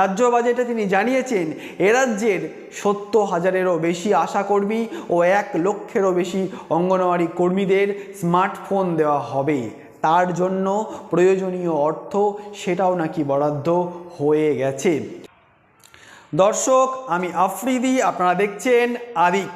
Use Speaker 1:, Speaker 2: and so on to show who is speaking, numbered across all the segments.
Speaker 1: রাজ্য বাজেটে তিনি জানিয়েছেন, এ রাজ্যের সত্তর হাজারেরও বেশি আশাকর্মী ও এক লক্ষেরও বেশি অঙ্গনওয়াড়ি কর্মীদের স্মার্টফোন দেওয়া হবে। তার জন্য প্রয়োজনীয় অর্থ সেটাও নাকি বরাদ্দ হয়ে গেছে। দর্শক, আমি আফ্রিদি, আপনারা দেখছেন আদিক।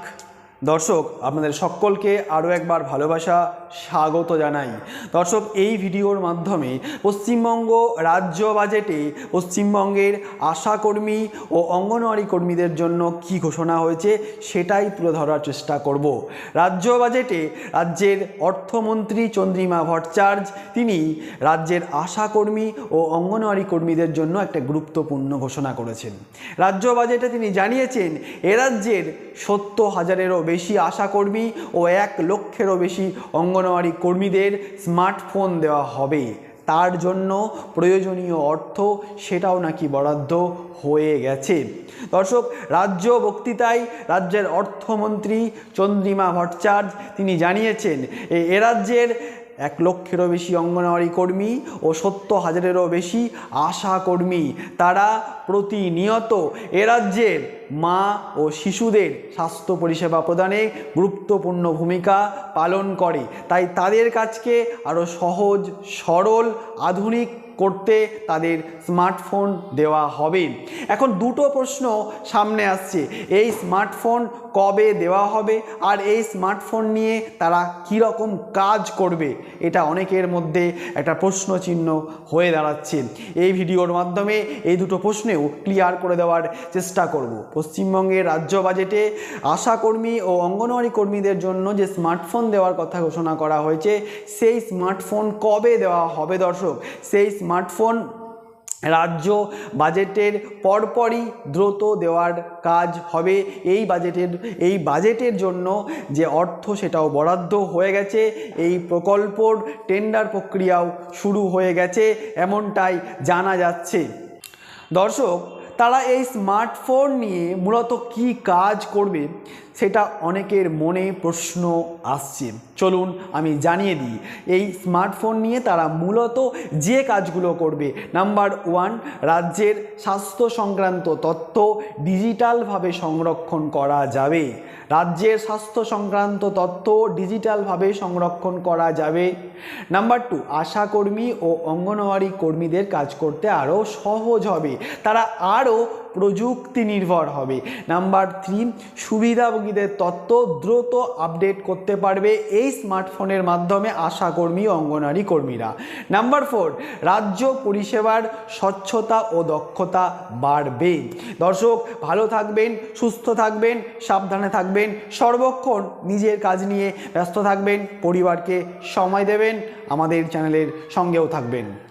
Speaker 1: দর্শক, আপনাদের সকলকে আরও একবার ভালোবাসা, স্বাগত জানাই। দর্শক, এই ভিডিওর মাধ্যমে পশ্চিমবঙ্গ রাজ্য বাজেটে পশ্চিমবঙ্গের আশাকর্মী ও অঙ্গনওয়াড়ি কর্মীদের জন্য কি ঘোষণা হয়েছে সেটাই তুলে ধরার চেষ্টা করব। রাজ্য বাজেটে রাজ্যের অর্থমন্ত্রী চন্দ্রিমা ভট্টাচার্য, তিনি রাজ্যের আশাকর্মী ও অঙ্গনওয়াড়ি কর্মীদের জন্য একটা গুরুত্বপূর্ণ ঘোষণা করেছেন। রাজ্য বাজেটে তিনি জানিয়েছেন, এ রাজ্যের সত্তর হাজারেরও বেশি আশাকর্মী ও এক লক্ষেরও বেশি অঙ্গনওয়াড়ি কর্মীদের স্মার্টফোন দেওয়া হবে। তার জন্য প্রয়োজনীয় অর্থ সেটাও নাকি বরাদ্দ হয়ে গেছে। দর্শক, রাজ্য বক্তৃতায় রাজ্যের অর্থমন্ত্রী চন্দ্রিমা ভট্টাচার্য তিনি জানিয়েছেন, এ- রাজ্যের এক লক্ষেরও বেশি অঙ্গনওয়াড়ি কর্মী ও সত্তর হাজারেরও বেশি আশা কর্মী। তারা প্রতিনিয়ত এ মা ও শিশুদের স্বাস্থ্য পরিষেবা প্রদানে গুরুত্বপূর্ণ ভূমিকা পালন করে। তাই তাদের কাজকে আরও সহজ, সরল, আধুনিক করতে তাদের স্মার্টফোন দেওয়া হবে। এখন দুটো প্রশ্ন সামনে আসছে। এই স্মার্টফোন কবে দেওয়া হবে? আর এই স্মার্টফোন নিয়ে তারা কীরকম কাজ করবে? এটা অনেকের মধ্যে একটা প্রশ্ন চিহ্ন হয়ে দাঁড়াচ্ছে। এই ভিডিওর মাধ্যমে এই দুটো প্রশ্নেও ক্লিয়ার করে দেওয়ার চেষ্টা করব। পশ্চিমবঙ্গের রাজ্য বাজেটে আশাকর্মী ও অঙ্গনওয়াড়ি কর্মীদের জন্য যে স্মার্টফোন দেওয়ার কথা ঘোষণা করা হয়েছে, সেই স্মার্টফোন কবে দেওয়া হবে দর্শক? সেই স্মার্টফোন রাজ্য বাজেটের পরপরই দ্রুত দেওয়ার কাজ হবে। এই বাজেটের এই বাজেটের জন্য যে অর্থ সেটাও বরাদ্দ হয়ে গেছে। এই প্রকল্পর টেন্ডার প্রক্রিয়াও শুরু হয়ে গেছে। এমনটাই জানা যাচ্ছে। দর্শক তারা এই স্মার্টফোন নিয়ে মূলত কি কাজ করবে সেটা অনেকের মনে প্রশ্ন আসছে। চলুন আমি জানিয়ে দিই, এই স্মার্টফোন নিয়ে তারা মূলত যে কাজগুলো করবে। নাম্বার ওয়ান, রাজ্যের স্বাস্থ্য সংক্রান্ত তথ্য ডিজিটালভাবে সংরক্ষণ করা যাবে। রাজ্যের স্বাস্থ্য সংক্রান্ত তথ্য ডিজিটালভাবে সংরক্ষণ করা যাবে। নাম্বার টু, আশাকর্মী ও অঙ্গনওয়াড়ি কর্মীদের কাজ করতে আরও সহজ হবে। তারা আরও প্রযুক্তি নির্ভর হবে। নাম্বার থ্রি, সুবিধাভোগীদের তথ্য দ্রুত আপডেট করতে পারবে এই স্মার্টফোনের মাধ্যমে আশাকর্মী অঙ্গনারী কর্মীরা। নাম্বার ফোর, রাজ্য পরিষেবার স্বচ্ছতা ও দক্ষতা বাড়বে। দর্শক, ভালো থাকবেন, সুস্থ থাকবেন, সাবধানে থাকবেন, সর্বক্ষণ নিজের কাজ নিয়ে ব্যস্ত থাকবেন, পরিবারকে সময় দেবেন, আমাদের চ্যানেলের সঙ্গেও থাকবেন।